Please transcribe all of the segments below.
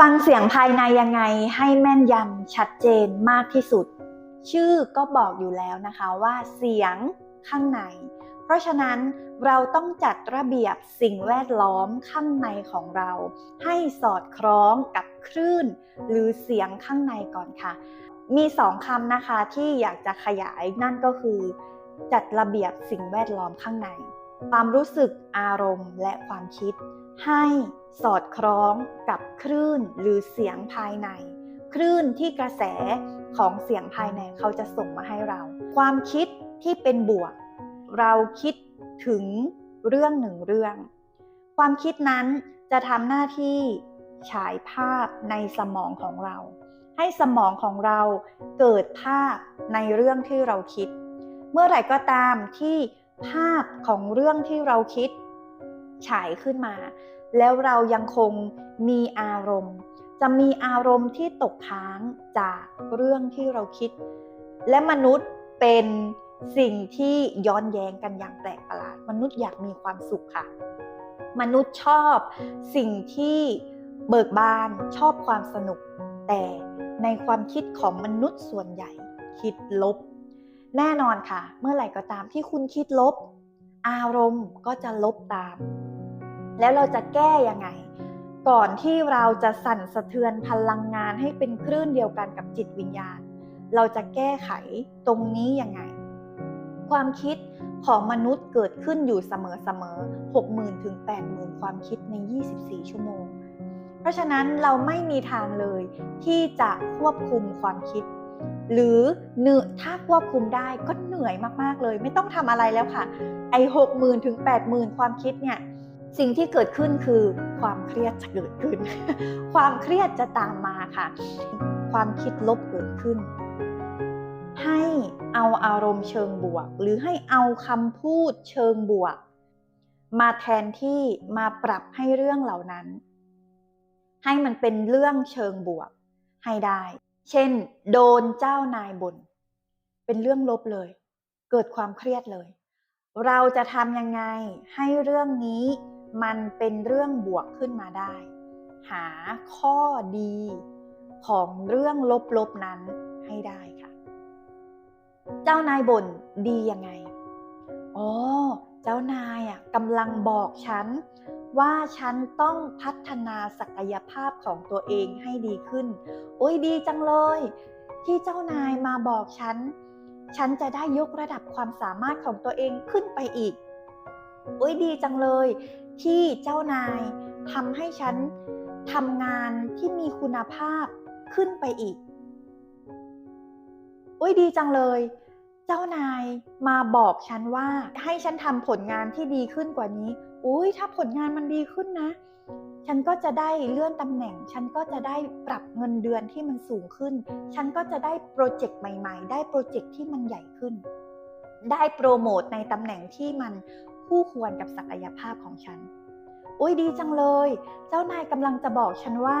ฟังเสียงภายในยังไงให้แม่นยำชัดเจนมากที่สุด ชื่อก็บอกอยู่แล้วนะคะว่าเสียงข้างใน เพราะฉะนั้นเราต้องจัดระเบียบสิ่งแวดล้อมข้างในของเรา ให้สอดคล้องกับคลื่น หรือเสียงข้างในก่อนค่ะ มีสองคำนะคะที่อยากจะขยายนั่นก็คือ จัดระเบียบสิ่งแวดล้อมข้างใน ความรู้สึกอารมณ์และความคิดให้ สอดคล้องกับคลื่นหรือเสียงภายใน คลื่นที่กระแสของเสียงภายในเขาจะส่งมาให้เรา ความคิดที่เป็นบวก เราคิดถึงเรื่องหนึ่งเรื่อง ความคิดนั้นจะทำหน้าที่ฉายภาพในสมองของเรา ให้สมองของเราเกิดภาพในเรื่องที่เราคิด เมื่อไหร่ก็ตามที่ภาพของเรื่องที่เราคิด ฉายขึ้นมา แล้วเรายังคงมีอารมณ์ จะมีอารมณ์ที่ตกค้างจากเรื่องที่เราคิด และมนุษย์เป็นสิ่งที่ย้อนแย้งกันอย่างแปลกประหลาด มนุษย์อยากมีความสุขค่ะ มนุษย์ชอบสิ่งที่เบิกบานชอบความสนุก แต่ในความคิดของมนุษย์ส่วนใหญ่ คิดลบ แน่นอนค่ะ เมื่อไหร่ก็ตามที่คุณคิดลบ อารมณ์ก็จะลบตาม แล้วเราจะแก้ยังไง ก่อนที่เราจะสั่นสะเทือนพลังงานให้เป็นคลื่นเดียวกันกับจิตวิญญาณ เราจะแก้ไขตรงนี้ยังไง ความคิดของมนุษย์เกิดขึ้นอยู่เสมอๆ60,000ถึง80,000ความคิดใน 24 ชั่วโมง เพราะฉะนั้นเราไม่มีทางเลยที่จะควบคุมความคิด หรือเนื้อถ้าควบคุมได้ก็เหนื่อยมากๆเลย ไม่ต้องทำอะไรแล้วค่ะ ไอ้หกหมื่นถึงแปดหมื่นความคิดเนี่ย สิ่งที่เกิดขึ้นคือความเครียดจะเกิดขึ้น ความเครียดจะตามมาค่ะ ความคิดลบเกิดขึ้น ให้เอาอารมณ์เชิงบวก หรือให้เอาคำพูดเชิงบวก มาแทนที่มาปรับให้เรื่องเหล่านั้น ให้มันเป็นเรื่องเชิงบวกให้ได้ เช่น โดนเจ้านายบน่นเป็นเรื่องลบเลย เกิดความเครียดเลย เราจะทำยังไงให้เรื่องนี้ มันเป็นเรื่องบวกขึ้นมาได้ หาข้อดีของเรื่องลบๆนั้นให้ได้ค่ะ เจ้านายบ่นดียังไง อ๋อ เจ้านายอะกำลังบอกฉันว่าฉันต้องพัฒนาศักยภาพของตัวเองให้ดีขึ้น โอ้ยดีจังเลย ที่เจ้านายมาบอกฉัน ฉันจะได้ยกระดับความสามารถของตัวเองขึ้นไปอีก โอ้ยดีจังเลย ที่เจ้านายทำให้ฉันทำงานที่มีคุณภาพขึ้นไปอีกโอ้ยดีจังเลย เจ้านายมาบอกฉันว่าให้ฉันทำผลงานที่ดีขึ้นกว่านี้ อุ้ยถ้าผลงานมันดีขึ้นนะ ฉันก็จะได้เลื่อนตำแหน่ง ฉันก็จะได้ปรับเงินเดือนที่มันสูงขึ้น ฉันก็จะได้โปรเจกต์ใหม่ ๆ ได้โปรเจกต์ที่มันใหญ่ขึ้น ได้โปรโมทในตำแหน่งที่มัน คู่ควรกับศักยภาพของฉันโอ้ยดีจังเลย เจ้านายกำลังจะบอกฉันว่า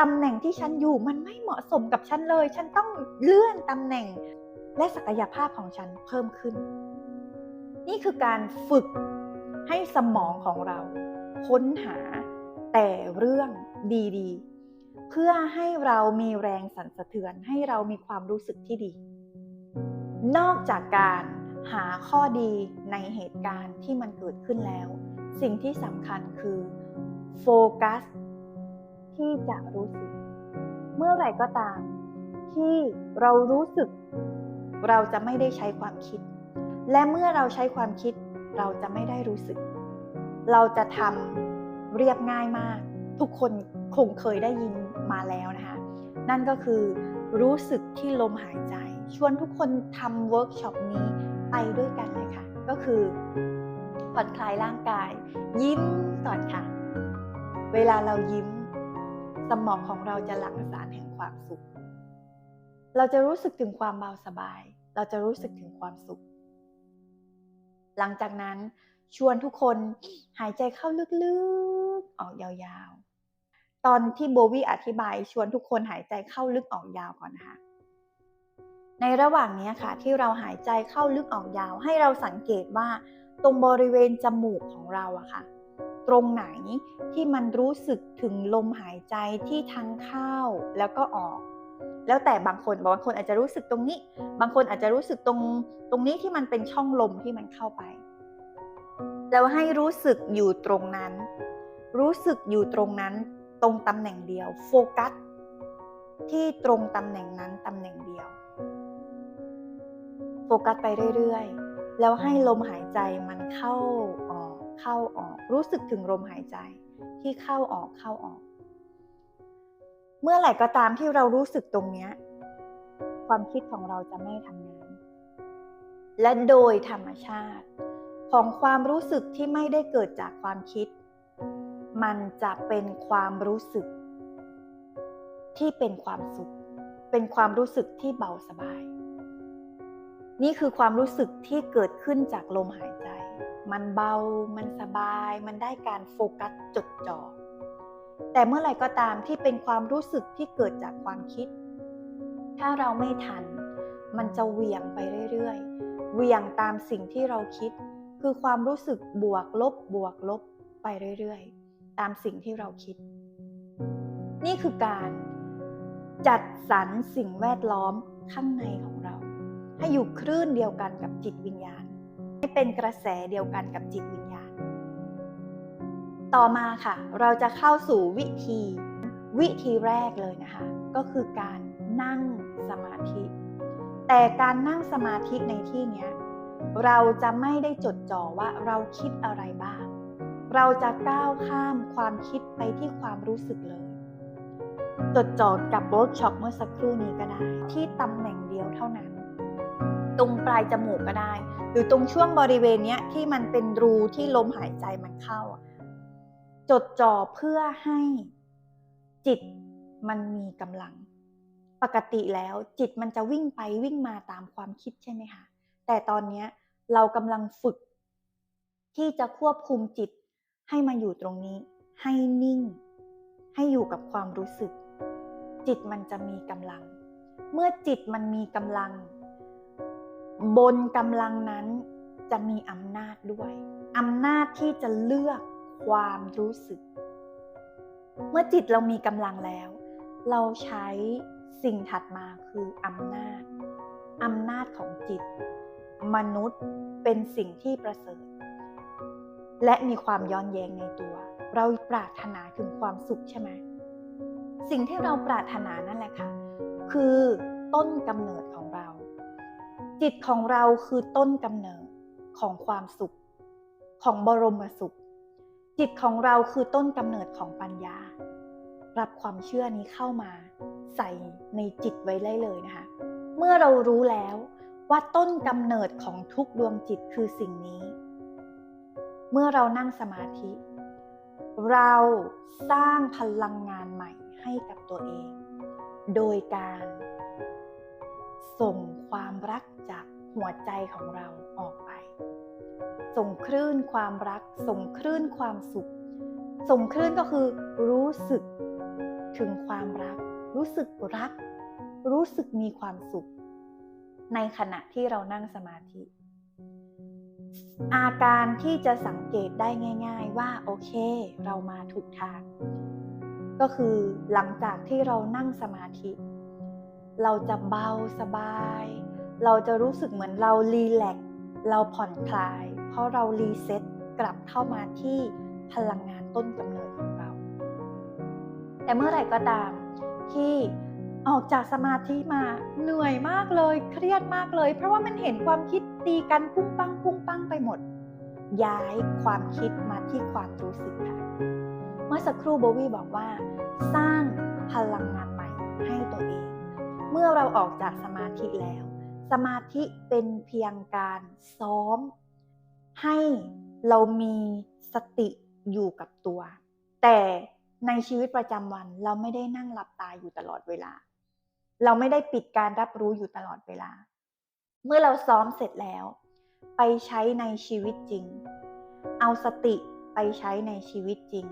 ตำแหน่งที่ฉันอยู่มันไม่เหมาะสมกับฉันเลย ฉันต้องเลื่อนตำแหน่ง และศักยภาพของฉันเพิ่มขึ้น นี่คือการฝึกให้สมองของเรา ค้นหาแต่เรื่องดีๆ เพื่อให้เรามีแรงสั่นสะเทือนให้เรามีความรู้สึกที่ดี นอกจากการ หาข้อดีในเหตุการณ์ที่มันเกิดขึ้นแล้ว สิ่งที่สำคัญคือโฟกัสที่จะรู้สึก เมื่อไหร่ก็ตาม ที่เรารู้สึก เราจะไม่ได้ใช้ความคิด และเมื่อเราใช้ความคิด เราจะไม่ได้รู้สึก เราจะทำเรียบง่ายมาก ทุกคนคงเคยได้ยินมาแล้วนะคะ นั่นก็คือรู้สึกที่ลมหายใจ ชวนทุกคนทำเวิร์กช็อปนี้ ไปด้วยกันเลยค่ะ ก็คือผ่อนคลายร่างกาย ยิ้มก่อนค่ะ เวลาเรายิ้ม สมองของเราจะหลั่งสารแห่งความสุข เราจะรู้สึกถึงความเบาสบาย เราจะรู้สึกถึงความสุข หลังจากนั้นชวนทุกคนหายใจเข้าลึกๆ ออกยาวๆ ตอนที่โบวี่อธิบายชวนทุกคนหายใจเข้าลึกออกยาวก่อนนะคะ ในระหว่างนี้ค่ะที่เราหายใจเข้าลึกออกยาว ให้เราสังเกตว่าตรงบริเวณจมูกของเราอะค่ะ ตรงไหนที่มันรู้สึกถึงลมหายใจที่ทั้งเข้าแล้วก็ออก แล้วแต่บางคนบางคนอาจจะรู้สึกตรงนี้ บางคนอาจจะรู้สึกตรงตรงนี้ที่มันเป็นช่องลมที่มันเข้าไปแล้วให้รู้สึกอยู่ตรงนั้น รู้สึกอยู่ตรงนั้น ตรงตำแหน่งเดียว โฟกัสที่ตรงตำแหน่งนั้นตำแหน่งเดียว โฟกัสไปเรื่อยๆ แล้วให้ลมหายใจมันเข้าออกเข้าออก รู้สึกถึงลมหายใจที่เข้าออกเข้าออก เมื่อไหร่ก็ตามที่เรารู้สึกตรงเนี้ยความคิดของเราจะไม่ทำงาน และโดยธรรมชาติ ของความรู้สึกที่ไม่ได้เกิดจากความคิด มันจะเป็นความรู้สึก ที่เป็นความสุข เป็นความรู้สึกที่เบาสบาย นี่คือความรู้สึกที่เกิดขึ้นจากลมหายใจ มันเบา มันสบาย มันได้การโฟกัสจดจ่อ แต่เมื่อไหร่ก็ตามที่เป็นความรู้สึกที่เกิดจากความคิด ถ้าเราไม่ทัน มันจะเหวี่ยงไปเรื่อยๆ เหวี่ยงตามสิ่งที่เราคิด คือความรู้สึกบวกลบบวกลบไปเรื่อยๆ ตามสิ่งที่เราคิด นี่คือการจัดสรรสิ่งแวดล้อมข้างในของเรา ให้อยู่คลื่นเดียวกันกับจิตวิญญาณ ให้เป็นกระแสเดียวกันกับจิตวิญญาณ ต่อมาค่ะ เราจะเข้าสู่วิธีวิธีแรกเลยนะคะ ก็คือการนั่งสมาธิ แต่การนั่งสมาธิในที่นี้เราจะไม่ได้จดจ่อว่าเราคิดอะไรบ้าง เราจะก้าวข้ามความคิดไปที่ความรู้สึกเลย จดจ่อกับเวิร์กช็อปเมื่อสักครู่นี้ก็ได้ ที่ตำแหน่งเดียวเท่านั้น ตรงปลายจมูกก็ได้ หรือตรงช่วงบริเวณเนี้ยที่มันเป็นรูที่ลมหายใจมันเข้า จดจ่อเพื่อให้จิตมันมีกำลัง ปกติแล้วจิตมันจะวิ่งไปวิ่งมาตามความคิดใช่ไหมคะแต่ตอนนี้เรากำลังฝึก ที่จะควบคุมจิตให้มาอยู่ตรงนี้ ให้นิ่ง ให้อยู่กับความรู้สึก จิตมันจะมีกำลัง เมื่อจิตมันมีกำลัง บนกำลังนั้นจะมีอำนาจด้วยอำนาจที่จะเลือกความรู้สึก เมื่อจิตเรามีกำลังแล้ว เราใช้สิ่งถัดมาคืออำนาจอำนาจของจิต มนุษย์เป็นสิ่งที่ประเสริฐ และมีความย้อนแย้งในตัว เราปรารถนาถึงความสุขใช่ไหมสิ่งที่เราปรารถนานั่นแหละค่ะ คือต้นกำเนิดของเรา จิตของเราคือต้นกำเนิดของความสุข ของบรมสุข จิตของเราคือต้นกำเนิดของปัญญา รับความเชื่อนี้เข้ามา ใส่ในจิตไว้ได้เลยนะคะ เมื่อเรารู้แล้วว่าต้นกำเนิดของทุกดวงจิตคือสิ่งนี้ เมื่อเรานั่งสมาธิ เราสร้างพลังงานใหม่ให้กับตัวเอง โดยการ ส่งความรักจากหัวใจของเราออกไป ส่งคลื่นความรัก ส่งคลื่นความสุข ส่งคลื่นก็คือรู้สึกถึงความรัก รู้สึกรัก รู้สึกมีความสุข ในขณะที่เรานั่งสมาธิ อาการที่จะสังเกตได้ง่าย ๆ ว่าโอเค เรามาถูกทาง ก็คือหลังจากที่เรานั่งสมาธิ เราจะเบาสบาย เราจะรู้สึกเหมือนเรารีแลกเราผ่อนคลาย เพราะเรารีเซ็ตกลับเข้ามาที่พลังงานต้นกำเนิดของเรา แต่เมื่อไหร่ก็ตามที่ออกจากสมาธิมาเหนื่อยมากเลยเครียดมากเลย เพราะว่ามันเห็นความคิดตีกันปุ้งปังปุ้งปังไปหมด ย้ายความคิดมาที่ความรู้สึกค่ะเมื่อสักครู่โบวี่บอกว่า สร้างพลังงานใหม่ให้ตัวเอง เมื่อเราออกจากสมาธิแล้ว สมาธิเป็นเพียงการซ้อม ให้เรามีสติอยู่กับตัว แต่ในชีวิตประจำวันเราไม่ได้นั่งหลับตาอยู่ตลอดเวลา เราไม่ได้ปิดการรับรู้อยู่ตลอดเวลา เมื่อเราซ้อมเสร็จแล้ว ไปใช้ในชีวิตจริง เอาสติไปใช้ในชีวิตจริง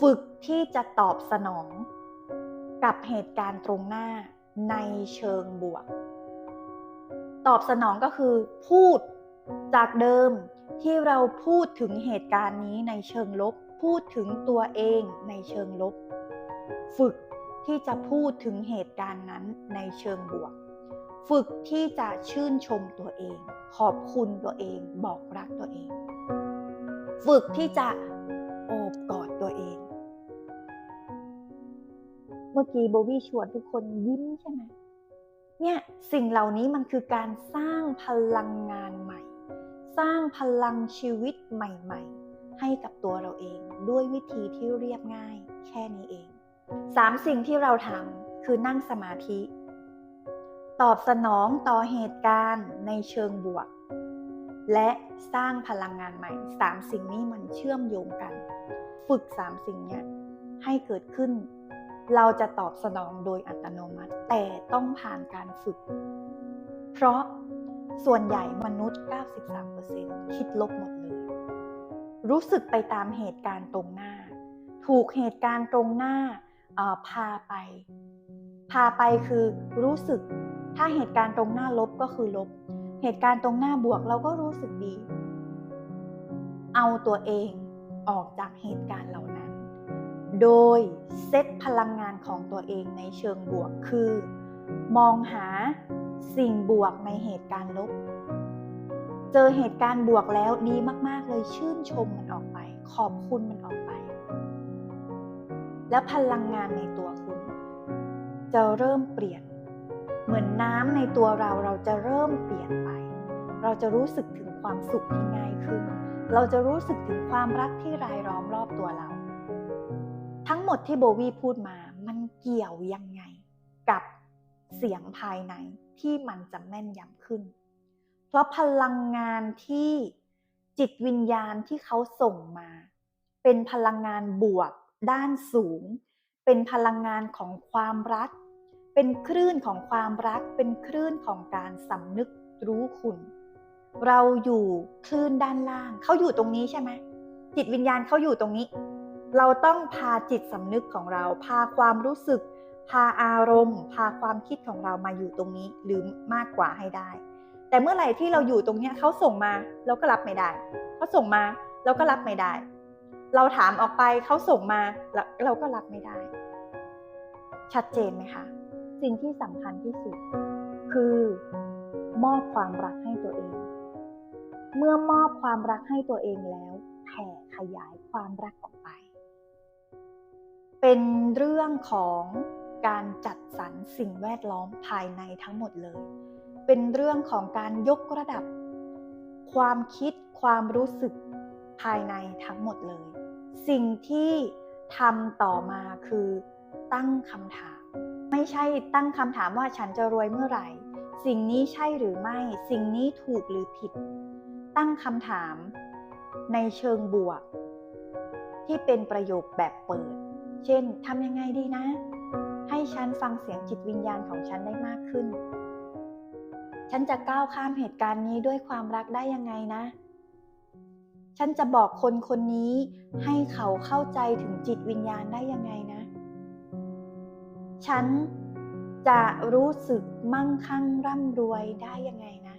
ฝึกที่จะตอบสนอง กับเหตุการณ์ตรงหน้าในเชิงบวก ตอบสนองก็คือ พูดจากเดิมที่เราพูดถึงเหตุการณ์นี้ในเชิงลบ พูดถึงตัวเองในเชิงลบ ฝึกที่จะพูดถึงเหตุการณ์นั้นในเชิงบวก ฝึกที่จะชื่นชมตัวเอง ขอบคุณตัวเอง บอกรักตัวเอง ฝึกที่จะโอบกอด มื่อกี้โบวี่ชวนทุกคนยิ้มใช่ไหมเนี่ยสิ่งเหล่านี้มันคือการสร้างพลังงานใหม่ สร้างพลังชีวิตใหม่ ๆ ให้กับตัวเราเองด้วยวิธีที่เรียบง่าย แค่นี้เองสามสิ่งที่เราทำคือนั่งสมาธิ ตอบสนองต่อเหตุการณ์ในเชิงบวก และสร้างพลังงานใหม่สามสิ่งนี้มันเชื่อมโยงกัน ฝึกสามสิ่งเนี้ยให้เกิดขึ้น เราจะตอบสนองโดยอัตโนมัติ แต่ต้องผ่านการฝึก เพราะส่วนใหญ่มนุษย์ 93%คิดลบหมดเลย รู้สึกไปตามเหตุการณ์ตรงหน้า ถูกเหตุการณ์ตรงหน้าพาไป พาไปคือรู้สึก ถ้าเหตุการณ์ตรงหน้าลบก็คือลบ เหตุการณ์ตรงหน้าบวกเราก็รู้สึกดี เอาตัวเองออกจากเหตุการณ์เหล่านั้น โดยเซตพลังงานของตัวเองในเชิงบวกคือ มองหาสิ่งบวกในเหตุการณ์ลบ เจอเหตุการณ์บวกแล้วดีมาก ๆ เลยชื่นชมมันออกไป ขอบคุณมันออกไป แล้วพลังงานในตัวคุณ จะเริ่มเปลี่ยน เหมือนน้ำในตัวเราเราจะเริ่มเปลี่ยนไป เราจะรู้สึกถึงความสุขที่ง่ายขึ้น เราจะรู้สึกถึงความรักที่รายล้อมรอบตัวเรา ทั้งหมดที่โบวี่พูดมามันเกี่ยวยังไง กับเสียงภายในที่มันจะแม่นยำขึ้น เพราะพลังงานที่จิตวิญญาณที่เขาส่งมา เป็นพลังงานบวกด้านสูง เป็นพลังงานของความรัก เป็นคลื่นของความรัก เป็นคลื่นของการสำนึกรู้คุณ เราอยู่คลื่นด้านล่าง เขาอยู่ตรงนี้ใช่ไหมจิตวิญญาณเขาอยู่ตรงนี้ เราต้องพาจิตสำนึกของเรา พาความรู้สึก พาอารมณ์ พาความคิดของเรามาอยู่ตรงนี้หรือมากกว่าให้ได้ แต่เมื่อไหร่ที่เราอยู่ตรงนี้เขาส่งมาเราก็รับไม่ได้เขาส่งมาเราก็รับไม่ได้ เราถามออกไปเขาส่งมาเราก็รับไม่ได้ ชัดเจนไหมคะสิ่งที่สำคัญที่สุด คือ มอบความรักให้ตัวเอง เมื่อมอบความรักให้ตัวเองแล้วแผ่ขยายความรักออก เป็นเรื่องของการจัดสรรสิ่งแวดล้อมภายในทั้งหมดเลย เป็นเรื่องของการยกระดับ ความคิดความรู้สึกภายในทั้งหมดเลย สิ่งที่ทำต่อมาคือตั้งคำถาม ไม่ใช่ตั้งคำถามว่าฉันจะรวยเมื่อไหร่ สิ่งนี้ใช่หรือไม่ สิ่งนี้ถูกหรือผิด ตั้งคำถามในเชิงบวก ที่เป็นประโยคแบบเปิด เช่นทำยังไงดีนะ ให้ฉันฟังเสียงจิตวิญญาณของฉันได้มากขึ้น ฉันจะก้าวข้ามเหตุการณ์นี้ด้วยความรักได้ยังไงนะ ฉันจะบอกคนคนนี้ให้เขาเข้าใจถึงจิตวิญญาณได้ยังไงนะ ฉันจะรู้สึกมั่งคั่งร่ำรวยได้ยังไงนะ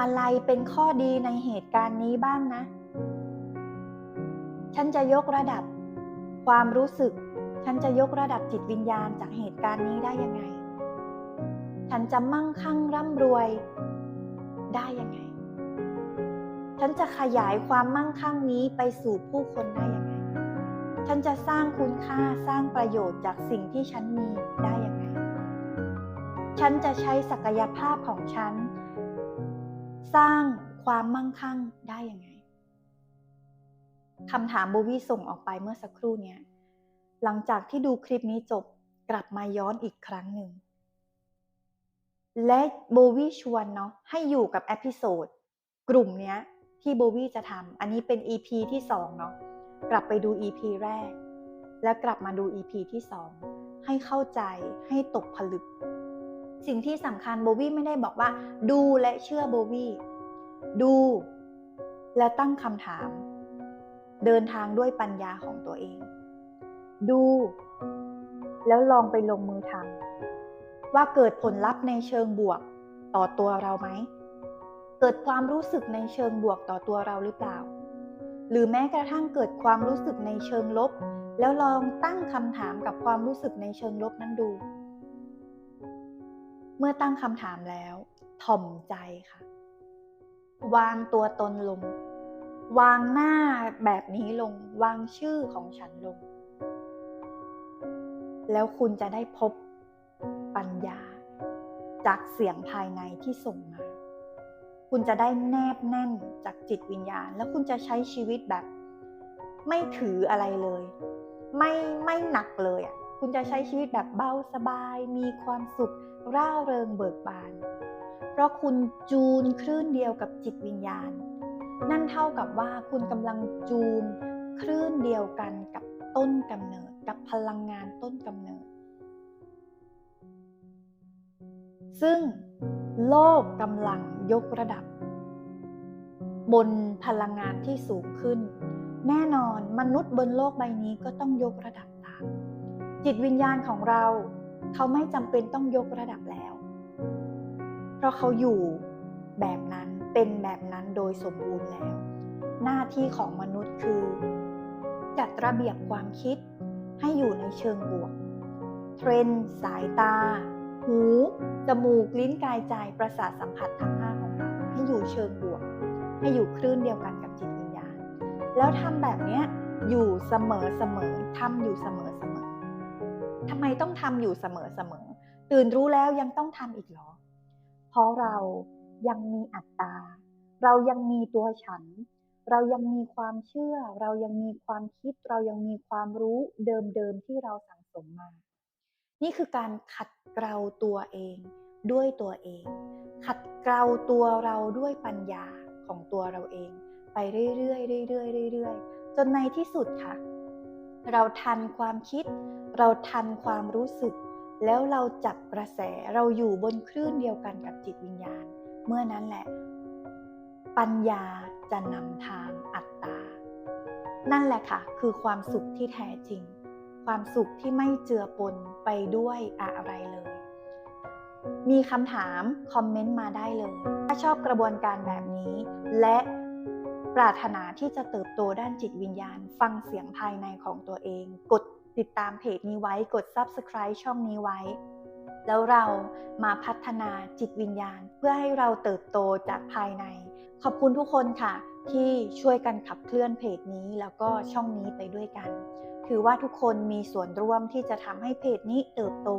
อะไรเป็นข้อดีในเหตุการณ์นี้บ้างนะ ฉันจะยกระดับ ความรู้สึก ฉันจะยกระดับจิตวิญญาณจากเหตุการณ์นี้ได้ยังไง ฉันจะมั่งคั่งร่ำรวยได้ยังไง ฉันจะขยายความมั่งคั่งนี้ไปสู่ผู้คนได้ยังไง ฉันจะสร้างคุณค่าสร้างประโยชน์จากสิ่งที่ฉันมีได้ยังไง ฉันจะใช้ศักยภาพของฉัน สร้างความมั่งคั่งได้ยังไง คำถามโบวี่ส่งออกไปเมื่อสักครู่เนี้ยหลังจากที่ดูคลิปนี้จบกลับมาย้อนอีกครั้งหนึ่ง และโบวี่ชวนเนาะให้อยู่กับเอพิโซดกลุ่มเนี้ยที่โบวี่จะทำอันนี้เป็น EP ที่2เนาะกลับไปดู EP แรก แล้วกลับมาดู EP ที่2ให้เข้าใจให้ตกผลึก สิ่งที่สำคัญโบวี่ไม่ได้บอกว่า ดูและเชื่อโบวี่ดูและตั้งคำถาม เดินทางด้วยปัญญาของตัวเอง ดู แล้วลองไปลงมือทำว่าเกิดผลลัพธ์ในเชิงบวกต่อตัวเราไหม เกิดความรู้สึกในเชิงบวกต่อตัวเราหรือเปล่า หรือแม้กระทั่งเกิดความรู้สึกในเชิงลบ แล้วลองตั้งคำถามกับความรู้สึกในเชิงลบนั้นดู เมื่อตั้งคำถามแล้ว ถ่อมใจค่ะ วางตัวตนลง วางหน้าแบบนี้ลง วางชื่อของฉันลง แล้วคุณจะได้พบปัญญา จากเสียงภายในที่ส่งมา คุณจะได้แนบแน่นจากจิตวิญญาณ แล้วคุณจะใช้ชีวิตแบบ ไม่ถืออะไรเลย ไม่ไม่หนักเลยอะ คุณจะใช้ชีวิตแบบเบาสบาย มีความสุข ร่าเริงเบิกบาน เพราะคุณจูนคลื่นเดียวกับจิตวิญญาณ นั่นเท่ากับว่าคุณกำลังจูนคลื่นเดียวกันกับต้นกำเนิดกับพลังงานต้นกำเนิด ซึ่งโลกกำลังยกระดับ บนพลังงานที่สูงขึ้น แน่นอนมนุษย์บนโลกใบนี้ก็ต้องยกระดับตาม จิตวิญญาณของเรา เขาไม่จำเป็นต้องยกระดับแล้ว เพราะเขาอยู่แบบนั้น เป็นแบบนั้นโดยสมบูรณ์แล้ว หน้าที่ของมนุษย์คือ จัดระเบียบความคิดให้อยู่ในเชิงบวก เทรนสายตา หู จมูก ลิ้นกายใจประสาทสัมผัสทั้งห้าของเราให้อยู่เชิงบวก ให้อยู่คลื่นเดียวกันกับจิตวิญญาณ แล้วทำแบบนี้อยู่เสมอเสมอทำอยู่เสมอเสมอทำไมต้องทำอยู่เสมอเสมอตื่นรู้แล้วยังต้องทำอีกเหรอ เพราะเรา ยังมีอัตตา เรายังมีตัวฉัน เรายังมีความเชื่อ เรายังมีความคิด เรายังมีความรู้เดิมๆที่เราสั่งสมมา นี่คือการขัดเกลาตัวเองด้วยตัวเอง ขัดเกลาตัวเราด้วยปัญญาของตัวเราเอง ไปเรื่อยๆเรื่อยๆเรื่อยๆจนในที่สุดค่ะ เราทันความคิด เราทันความรู้สึก แล้วเราจับกระแสเราอยู่บนคลื่นเดียวกันกับจิตวิญญาณ เมื่อนั้นแหละ ปัญญาจะนำทางอัตตา นั่นแหละค่ะ คือความสุขที่แท้จริง ความสุขที่ไม่เจือปนไปด้วยอะไรเลย มีคำถามคอมเมนต์มาได้เลย ถ้าชอบกระบวนการแบบนี้ และปรารถนาที่จะเติบโตด้านจิตวิญญาณ ฟังเสียงภายในของตัวเอง กดติดตามเพจนี้ไว้ กด Subscribe ช่องนี้ไว้ แล้วเรามาพัฒนาจิตวิญญาณ เพื่อให้เราเติบโตจากภายใน ขอบคุณทุกคนค่ะ ที่ช่วยกันขับเคลื่อนเพจนี้แล้วก็ช่องนี้ไปด้วยกัน ถือว่าทุกคนมีส่วนร่วมที่จะทำให้เพจนี้เติบโต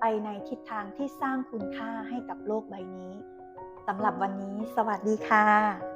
ไปในทิศทางที่สร้างคุณค่าให้กับโลกใบนี้สำหรับวันนี้ สวัสดีค่ะ